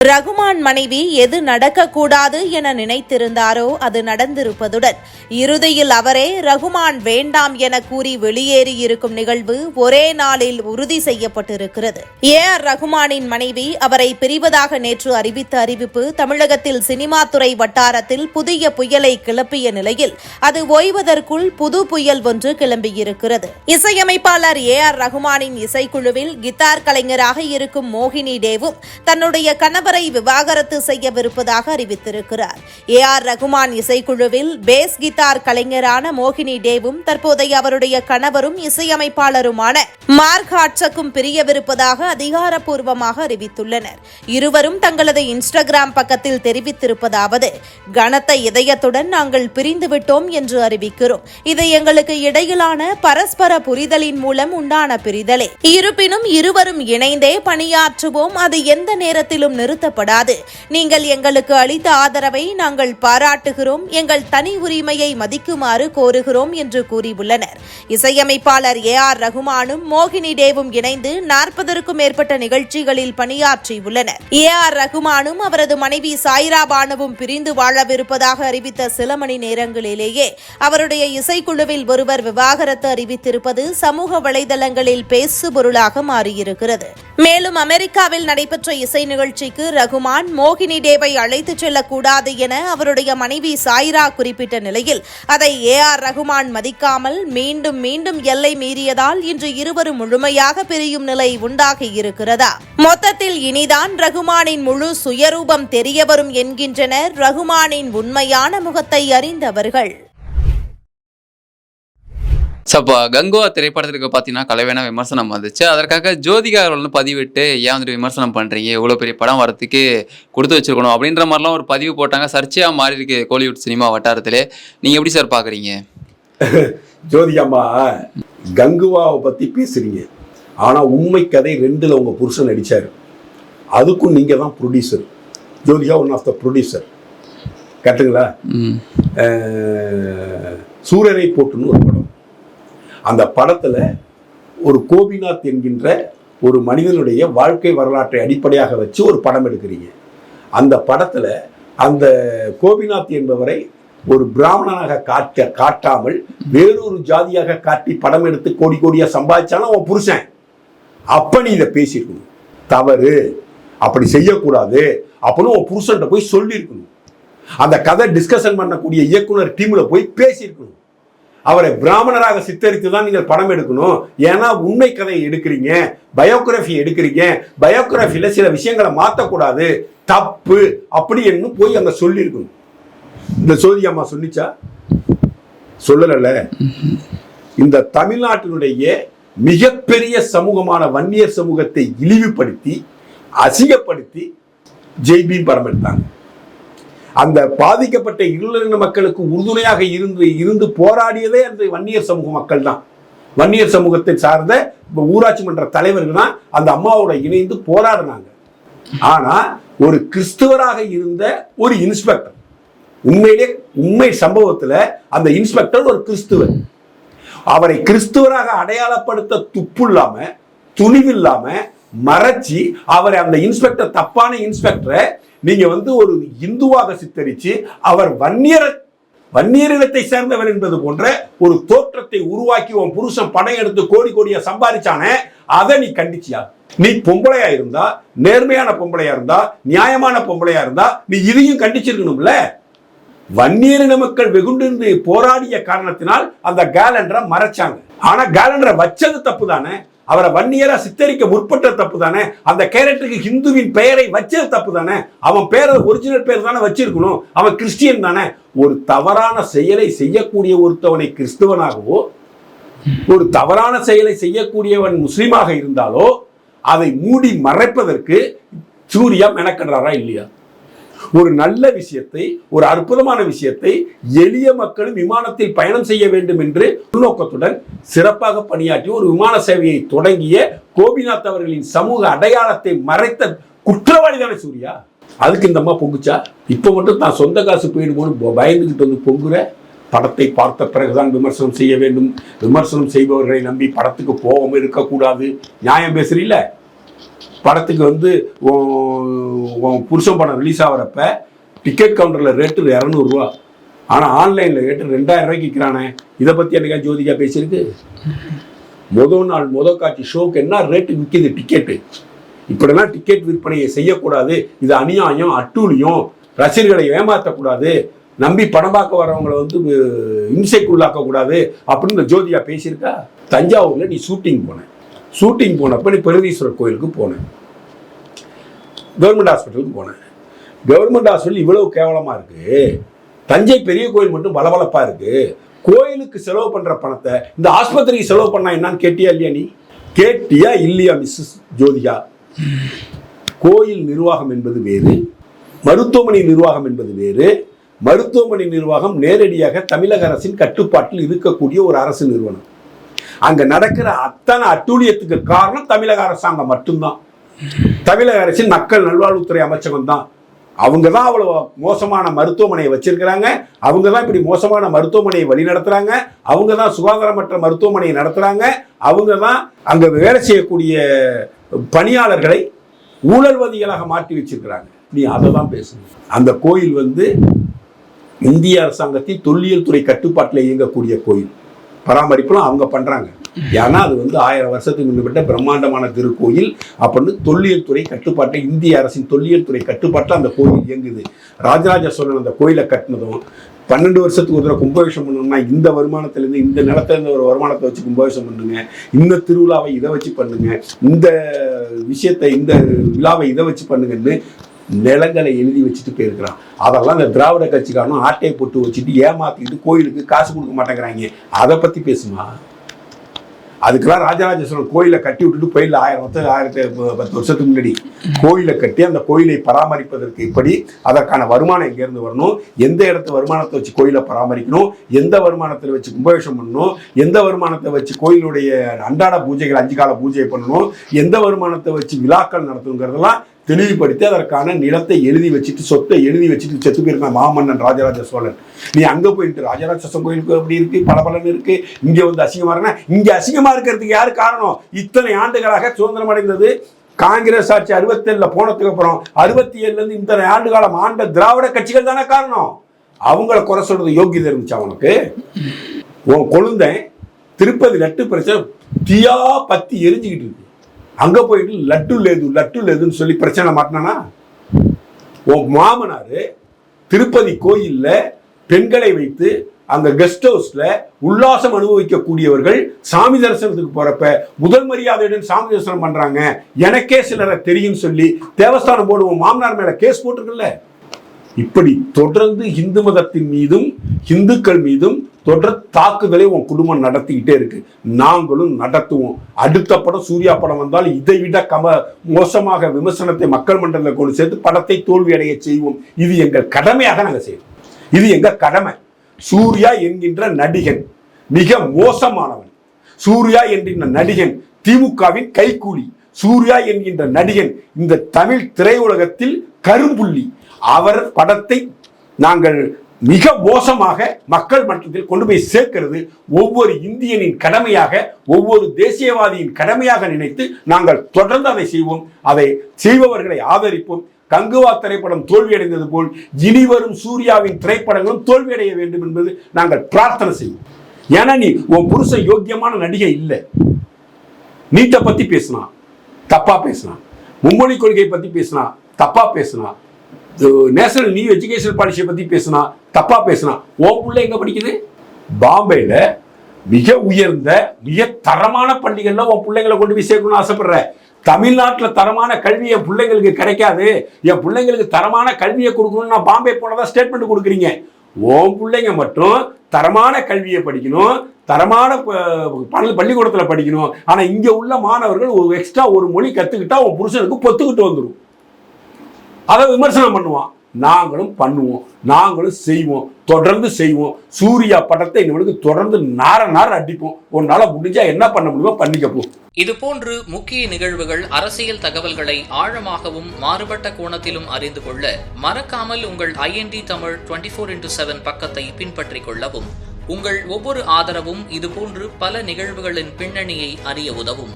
ரகுமான் மனைவி எது நடக்கக்கூடாது என நினைத்திருந்தாரோ அது நடந்திருப்பதுடன் இறுதியில் அவரே ரகுமான் வேண்டாம் என கூறி வெளியேறியிருக்கும் நிகழ்வு ஒரே நாளில் உறுதி செய்யப்பட்டிருக்கிறது. ஏ ஆர் ரகுமானின் மனைவி அவரை பிரிவதாக நேற்று அறிவித்த அறிவிப்பு தமிழகத்தில் சினிமா துறை வட்டாரத்தில் புதிய புயலை கிளப்பிய நிலையில் அது ஓய்வதற்குள் புது புயல் ஒன்று கிளம்பியிருக்கிறது. இசையமைப்பாளர் ஏ ஆர் ரகுமானின் இசைக்குழுவில் கித்தார் கலைஞராக இருக்கும் மோகினி டேவும் தன்னுடைய கணவர் விவாகரத்து செய்யவிருப்பதாக அறிவித்திருக்கிறார். ஏ ஆர் ரகுமான் இசைக்குழுவில் பேஸ் கிட்டார் கலைஞரான மோகினி டேவும் தற்போதைய அவருடைய கணவரும் இசையமைப்பாளருமான மார்க் ஹாட்சக்கும் பிரியவிருப்பதாக அதிகாரப்பூர்வமாக அறிவித்துள்ளனர். இருவரும் தங்களது இன்ஸ்டாகிராம் பக்கத்தில் தெரிவித்திருப்பதாவது கனத்த இதயத்துடன் நாங்கள் பிரிந்துவிட்டோம் என்று அறிவிக்கிறோம். இது எங்களுக்கு இடையிலான பரஸ்பர புரிதலின் மூலம் உண்டான பிரிதலே. இருப்பினும் இருவரும் இணைந்தே பணியாற்றுவோம். அது எந்த நேரத்திலும் நிறுத்தப்படாது. நீங்கள் எங்களுக்கு அளித்த ஆதரவை நாங்கள் பாராட்டுகிறோம். எங்கள் தனி உரிமையை மதிக்குமாறு கோருகிறோம் என்று கூறியுள்ளனர். இசையமைப்பாளர் ஏ ஆர் ரகுமானும் மோகினி தேவும் இணைந்து நாற்பதற்கும் மேற்பட்ட நிகழ்ச்சிகளில் பணியாற்றியுள்ளனர். ஏ ஆர் ரகுமானும் அவரது மனைவி சாய்ரா பானுவும் பிரிந்து வாழவிருப்பதாக அறிவித்த சில மணி நேரங்களிலேயே அவருடைய இசைக்குழுவில் ஒருவர் விவாகரத்து அறிவித்திருப்பது சமூக வலைதளங்களில் பேசு பொருளாக மாறியிருக்கிறது. மேலும் அமெரிக்காவில் நடைபெற்ற இசை நிகழ்ச்சிக்கு ரகுமான் மோகினி டேவை அழைத்துச் செல்லக்கூடாது என அவருடைய மனைவி சாய்ரா குறிப்பிட்ட நிலையில் அதை ஏ ஆர் ரகுமான் மதிக்காமல் மீண்டும் மீண்டும் எல்லை மீறியதால் இன்று இருவரும் முழுமையாக பிரியும் நிலை உண்டாகி இருக்கிறதா? மொத்தத்தில் இனிதான் ரகுமானின் முழு சுயரூபம் தெரியவரும் என்கின்றனர் ரகுமானின் உண்மையான முகத்தை அறிந்தவர்கள். ஸோ கங்குவா திரைப்படத்திற்கு பார்த்தீங்கன்னா கலவையான விமர்சனம் வந்துச்சு. அதற்காக ஜோதிகா அவர்கள் வந்து பதிவிட்டு ஏன் வந்துட்டு விமர்சனம் பண்ணுறீங்க இவ்வளோ பெரிய படம் வரத்துக்கு கொடுத்து வச்சிருக்கணும். அப்படின்ற மாதிரிலாம் ஒரு பதிவு போட்டாங்க. சர்ச்சையாக மாறி இருக்கு கோலிவுட் சினிமா வட்டாரத்திலே. நீங்கள் எப்படி சார் பார்க்குறீங்க ஜோதிகாம்மா கங்குவாவை பத்தி பேசுறீங்க. ஆனா உண்மை கதை ரெண்டுல உங்க புருஷன் நடிச்சாரு. அதுக்கும் நீங்க தான் producer Jyothika one of the producer கரெக்டுங்களா சூரரை போட்டுன்னு ஒரு படம். அந்த படத்துல ஒரு கோபிநாத் என்கின்ற ஒரு மனிதனுடைய வாழ்க்கை வரலாற்றை அடிப்படையாக வச்சு ஒரு படம் எடுக்கிறீங்க. அந்த படத்துல அந்த கோபிநாத் என்பவரை ஒரு பிராமணனாக காட்ட காட்டாமல் வேறொரு ஜாதியாக காட்டி படம் எடுத்து கோடி கோடியாக சம்பாதிச்சாலும் அவன் புருஷன். அப்ப நீ இதை பேசியிருக்கணும். தவறு. அப்படி செய்யக்கூடாது. அப்படின்னு உன் புருஷன்கிட்ட போய் சொல்லியிருக்கணும். அந்த கதை டிஸ்கஷன் பண்ணக்கூடிய இயக்குனர் டீமில் போய் பேசியிருக்கணும். அவரை பிராமணராக சித்தரித்து தான் நீங்கள் படம் எடுக்கணும். ஏன்னா உண்மை கதையை எடுக்கிறீங்க பயோகிராஃபி எடுக்கிறீங்க பயோகிராஃபியில் சில விஷயங்களை மாற்றக்கூடாது தப்பு. அப்படி என்று போய் அங்கே சொல்லியிருக்கணும். இந்த சோதி அம்மா சொன்னிச்சா? சொல்லல இந்த தமிழ்நாட்டினுடைய மிகப்பெரிய சமூகமான வன்னியர் சமூகத்தை இழிவுபடுத்தி அசிங்கப்படுத்தி ஜெய்பி படம் எடுத்தாங்க. அந்த பாதிக்கப்பட்ட இருளின மக்களுக்கு உறுதுணையாக இருந்து இருந்து போராடியதே அந்த வன்னியர் சமூக மக்கள் தான். வன்னியர் சமூகத்தை சார்ந்த ஊராட்சி மன்ற தலைவர்கள் தான் அந்த அம்மாவோட இணைந்து போராடினாங்க. ஆனா ஒரு கிறிஸ்துவராக இருந்த ஒரு இன்ஸ்பெக்டர் உண்மையிலே உண்மை சம்பவத்தில் அந்த இன்ஸ்பெக்டர் ஒரு கிறிஸ்துவர் அவரை கிறிஸ்துவராக அடையாளப்படுத்த துப்பு இல்லாம துணிவில்லாம மறைச்சி அவரை அந்த இன்ஸ்பெக்டர் தப்பான இன்ஸ்பெக்டரை நீங்க வந்து ஒரு இந்துவாக சித்தரிச்சு அவர் வன்னியர வன்னியர் சேர்ந்தவர் என்பது போன்ற ஒரு தோற்றத்தை உருவாக்கி உன் புருஷன் பணம் எடுத்து கோடி கோடியா சம்பாதிச்சானே அதை நீ கண்டிச்சியா? நீ பொம்பளையா இருந்தா நேர்மையான பொம்பளையா இருந்தா நியாயமான பொம்பளையா இருந்தா நீ இதையும் கண்டிச்சிருக்கணும்ல? வன்னியரின மக்கள் வெகுண்டிருந்து போராடிய காரணத்தினால் அந்த கேலண்டரை மறைச்சாங்க. ஆனா கேலண்டரை வச்சது தப்பு தானே அவரை வன்னியரா சித்தரிக்க முற்பட்ட தப்பு தானே அந்த கேரக்டருக்கு ஹிந்துவின் பெயரை வச்சது தப்பு தானே அவன் பேரை ஒரிஜினல் பேர் தானே வச்சிருக்கணும். அவன் கிறிஸ்டியன் தானே? ஒரு தவறான செயலை செய்யக்கூடிய ஒருத்தவனை கிறிஸ்துவனாகவோ ஒரு தவறான செயலை செய்யக்கூடியவன் முஸ்லீமாக இருந்தாலோ அதை மூடி மறைப்பதற்கு சூர்யா மெனக்கடுறாரா இல்லையா? ஒரு நல்ல விஷயத்தை ஒரு அற்புதமான விஷயத்தை எளிய மக்களும் விமானத்தில் பயணம் செய்ய வேண்டும் என்று உள்நோக்கத்துடன் சிறப்பாக பணியாற்றி ஒரு விமான சேவையை தொடங்கிய கோபிநாத் அவர்களின் சமூக அடையாளத்தை மறைத்த குற்றவாளி தானே சூர்யா? அதுக்கு இந்த அம்மா பொங்குச்சா? இப்போ மட்டும் தான் சொந்த காசு போயிடுமோன்னு பயந்துகிட்டு வந்து பொங்குற? படத்தை பார்த்த பிறகுதான் விமர்சனம் செய்ய வேண்டும். விமர்சனம் செய்பவர்களை நம்பி படத்துக்கு போகாம இருக்கக்கூடாது. நியாயம் பேசுறீல்ல? படத்துக்கு வந்து உன் உன் புருஷன் படம் ரிலீஸ் ஆகிறப்ப டிக்கெட் கவுண்டரில் ரேட்டு இரநூறுவா. ஆனால் ஆன்லைனில் ரேட்டு ரெண்டாயிரம் ரூபாய்க்கு விற்கிறானே இதை பற்றி என்னைக்கா ஜோதிகா பேசியிருக்கு? முதல் நாள் முதல் காட்சி ஷோக்கு என்ன ரேட்டு விற்கிது டிக்கெட்டு இப்படிலாம் டிக்கெட் விற்பனையை செய்யக்கூடாது. இது அநியாயம் அட்டூழியம். ரசிகர்களை ஏமாற்றக்கூடாது நம்பி படம் பார்க்க வரவங்களை வந்து இம்சைக்குள்ளாக்கக்கூடாது. அப்படின்னு ஜோதியா ஜோதிகா பேசியிருக்கா. தஞ்சாவூரில் நீ ஷூட்டிங் போனேன் ஷூட்டிங் போனப்போ நீ பிரகதீஸ்வரர் கோயிலுக்கு போனேன் கவர்மெண்ட் ஹாஸ்பிட்டலுக்கு போனேன் கவர்மெண்ட் ஹாஸ்பிட்டல் இவ்வளவு கேவலமாக இருக்குது தஞ்சை பெரிய கோயில் மட்டும் பளபளப்பா இருக்குது கோயிலுக்கு செலவு பண்ணுற பணத்தை இந்த ஆஸ்பத்திரிக்கு செலவு பண்ணா என்னன்னு கேட்டியா இல்லையா நீ? கேட்டியா இல்லையா மிஸ்ஸஸ் ஜோதிகா? கோயில் நிர்வாகம் என்பது வேறு. மருத்துவமனை நிர்வாகம் என்பது வேறு. மருத்துவமனை நிர்வாகம் நேரடியாக தமிழக அரசின் கட்டுப்பாட்டில் இருக்கக்கூடிய ஒரு அரசு நிறுவனம். அங்க நடக்கிற அத்தனை அட்டூழியத்துக்கு காரணம் தமிழக அரசாங்கம் மட்டும்தான். தமிழக அரசின் மக்கள் நல்வாழ்வுத்துறை அமைச்சகம் தான். அவங்க தான் அவ்வளவு மோசமான மருத்துவமனையை வச்சிருக்கிறாங்க. அவங்க தான் இப்படி மோசமான மருத்துவமனையை வழி நடத்துறாங்க. அவங்க தான் சுகாதாரமற்ற மருத்துவமனையை நடத்துறாங்க. அவங்க தான் அங்க வேலை செய்யக்கூடிய பணியாளர்களை ஊழல்வாதிகளாக மாற்றி வச்சிருக்கிறாங்க. நீ அதை தான் பேசணும் அந்த கோயில் வந்து இந்திய அரசாங்கத்தின் தொல்லியல் துறை கட்டுப்பாட்டில் இயங்கக்கூடிய கோயில். பராமரிப்புலாம் அவங்க பண்றாங்க. ஏன்னா அது வந்து ஆயிரம் வருஷத்துக்கு முன்பட்ட பிரம்மாண்டமான திருக்கோயில். அப்படின்னு தொல்லியல் துறை கட்டுப்பாட்டை இந்திய அரசின் தொல்லியல் துறை கட்டுப்பாட்டில் அந்த கோயில் இயங்குது. ராஜராஜ சோழன் அந்த கோயிலை கட்டினதும் பன்னெண்டு வருஷத்துக்கு ஒரு தடவை கும்பாபிஷம் பண்ணணும்னா இந்த வருமானத்திலேருந்து இந்த நிலத்திலேருந்து ஒரு வருமானத்தை வச்சு கும்பாபிஷம் பண்ணுங்க. இந்த திருவிழாவை இதை வச்சு பண்ணுங்க. இந்த விஷயத்தை இந்த விழாவை இதை வச்சு பண்ணுங்கன்னு நிலங்களை எழுதி வச்சுட்டு போயிருக்கிறான். அதெல்லாம் இந்த திராவிட கட்சிக்காரனும் ஆட்டையை போட்டு வச்சுட்டு ஏமாத்திட்டு கோயிலுக்கு காசு கொடுக்க மாட்டேங்கிறாங்க. அதை பத்தி பேசுமா? அதுக்கெல்லாம் ராஜராஜ சோழன் கோயிலை கட்டி விட்டுட்டு கோயிலில் ஆயிரம் வருஷம் ஆயிரத்தி பத்து வருஷத்துக்கு முன்னாடி கோயிலை கட்டி அந்த கோயிலை பராமரிப்பதற்கு இப்படி அதற்கான வருமானம் எங்கேருந்து வரணும்? எந்த இடத்து வருமானத்தை வச்சு கோயிலை பராமரிக்கணும்? எந்த வருமானத்தில் வச்சு கும்பாபிஷம் பண்ணணும்? எந்த வருமானத்தை வச்சு கோயிலுடைய அன்றாட பூஜைகள் அஞ்சு கால பூஜை பண்ணணும்? எந்த வருமானத்தை வச்சு விழாக்கள் நடத்தணுங்கிறதெல்லாம் தெளிவுபடுத்தி அதற்கான நிலத்தை எழுதி வச்சுட்டு சொத்தை எழுதி வச்சுட்டு செத்து போயிருக்கான் மாமன்னன் ராஜராஜ சோழன். நீ அங்க போயிட்டு ராஜராஜ சோழன் கோயிலுக்கு அப்படி இருக்கு? பளபளன்னு இருக்கு. இங்க வந்து அசிங்கமா இருக்குன்னா இங்க அசிங்கமாக இருக்கிறதுக்கு யாரு காரணம்? இத்தனை ஆண்டுகளாக சுதந்திரம் அடைந்தது காங்கிரஸ் ஆட்சி அறுபத்தேழுல போனதுக்கு அப்புறம் அறுபத்தி ஏழுல இருந்து இத்தனை ஆண்டு காலம் ஆண்ட திராவிட கட்சிகள் தானே காரணம்? அவங்கள குறை சொல்றது யோகியதை இருந்துச்சு அவனுக்கு உன் கொழுந்தன் திருப்பதி லட்டு பிரச்சனை தீயா பத்தி எரிஞ்சுக்கிட்டு இருக்கு. அங்கே போயிட்டு லட்டு லேது லட்டு லேதுன்னு சொல்லி பிரச்சனை மாட்டினானா? உன் மாமனார் திருப்பதி கோயிலில் பெண்களை வைத்து அந்த கெஸ்ட் ஹவுஸில் உல்லாசம் அனுபவிக்கக்கூடியவர்கள் சாமி தரிசனத்துக்கு போகிறப்ப முதல் மரியாதையுடன் சாமி தரிசனம் பண்ணுறாங்க எனக்கே சிலரை தெரியும் சொல்லி தேவஸ்தானம் போர்டு உன் மாமனார் மேலே கேஸ் போட்டிருக்குல்ல. இப்படி தொடர்ந்து இந்து மதத்தின் மீதும் இந்துக்கள் மீதும் தொடர் தாக்குதலை உன் குடும்பம் நடத்திக்கிட்டே இருக்கு. நாங்களும் நடத்துவோம். அடுத்த படம் சூர்யா படம் வந்தால் இதை விட கம மோசமாக விமர்சனத்தை மக்கள் மன்றத்தில் கொண்டு சேர்த்து படத்தை தோல்வியடைய செய்வோம். இது எங்கள் கடமையாக நாங்கள் செய்வோம். இது எங்க கடமை. சூர்யா என்கின்ற நடிகன் மிக மோசமானவன். சூர்யா என்கின்ற நடிகன் திமுகவின் கைக்கூலி சூர்யா என்கின்ற நடிகன் இந்த தமிழ் திரையுலகத்தில் கரும்புள்ளி. அவர் படத்தை நாங்கள் மிக மோசமாக மக்கள் மன்றத்தில் கொண்டு போய் சேர்க்கிறது ஒவ்வொரு இந்தியனின் கடமையாக ஒவ்வொரு தேசியவாதியின் கடமையாக நினைத்து நாங்கள் தொடர்ந்து அதை செய்வோம். அதை செய்பவர்களை ஆதரிப்போம். கங்குவா திரைப்படம் தோல்வியடைந்தது போல் இனி வரும் சூர்யாவின் திரைப்படங்களும் தோல்வியடைய வேண்டும் என்பது நாங்கள் பிரார்த்தனை செய்வோம். ஏன்னா நீ உன் புருஷன் யோக்கியமான நடிகை இல்லை. நீட்டை பத்தி பேசினா தப்பா பேசினா மும்மொழி கொள்கை பத்தி பேசினா தப்பா பேசினா நேஷனல் நியூ எஜுகேஷன் பாலிசியை பற்றி பேசினா தப்பாக பேசினா உன் பிள்ளை எங்கே படிக்குது? பாம்பேயில் மிக உயர்ந்த மிக தரமான பள்ளிகளில் உன் பிள்ளைங்களை கொண்டு போய் சேர்க்கணும்னு ஆசைப்படுற. தமிழ்நாட்டில் தரமான கல்வி என் பிள்ளைங்களுக்கு கிடைக்காது. என் பிள்ளைங்களுக்கு தரமான கல்வியை கொடுக்கணும்னு நான் பாம்பே போனதா ஸ்டேட்மெண்ட் கொடுக்குறீங்க. உன் பிள்ளைங்க மட்டும் தரமான கல்வியை படிக்கணும் தரமான பள்ளி பள்ளிக்கூடத்தில் படிக்கணும். ஆனால் இங்கே உள்ள மாணவர்கள் ஒரு எக்ஸ்ட்ரா ஒரு மொழி கற்றுக்கிட்டா உன் புருஷனுக்கு பொத்துக்கிட்டு வந்துடும் அதை விமர்சனம் பண்ணுவான். நாங்களும் பண்ணுவோம். நாங்களும் செய்வோம். தொடர்ந்து செய்வோம். சூர்யா படத்தை இவனுக்கு தொடர்ந்து நார நார அடிப்போம். உன்னால முடிஞ்சா என்ன பண்ண முடியுமோ பண்ணிக்கப்போம் இது போன்று முக்கிய நிகழ்வுகள் அரசியல் தகவல்களை ஆழமாகவும் மாறுபட்ட கோணத்திலும் அறிந்து கொள்ள மறக்காமல் உங்கள் IND Tamil twenty four into seven பக்கத்தை பின்பற்றிக் கொள்ளவும். உங்கள் ஒவ்வொரு ஆதரவும் இதுபோன்று பல நிகழ்வுகளின் பின்னணியை அறிய உதவும்.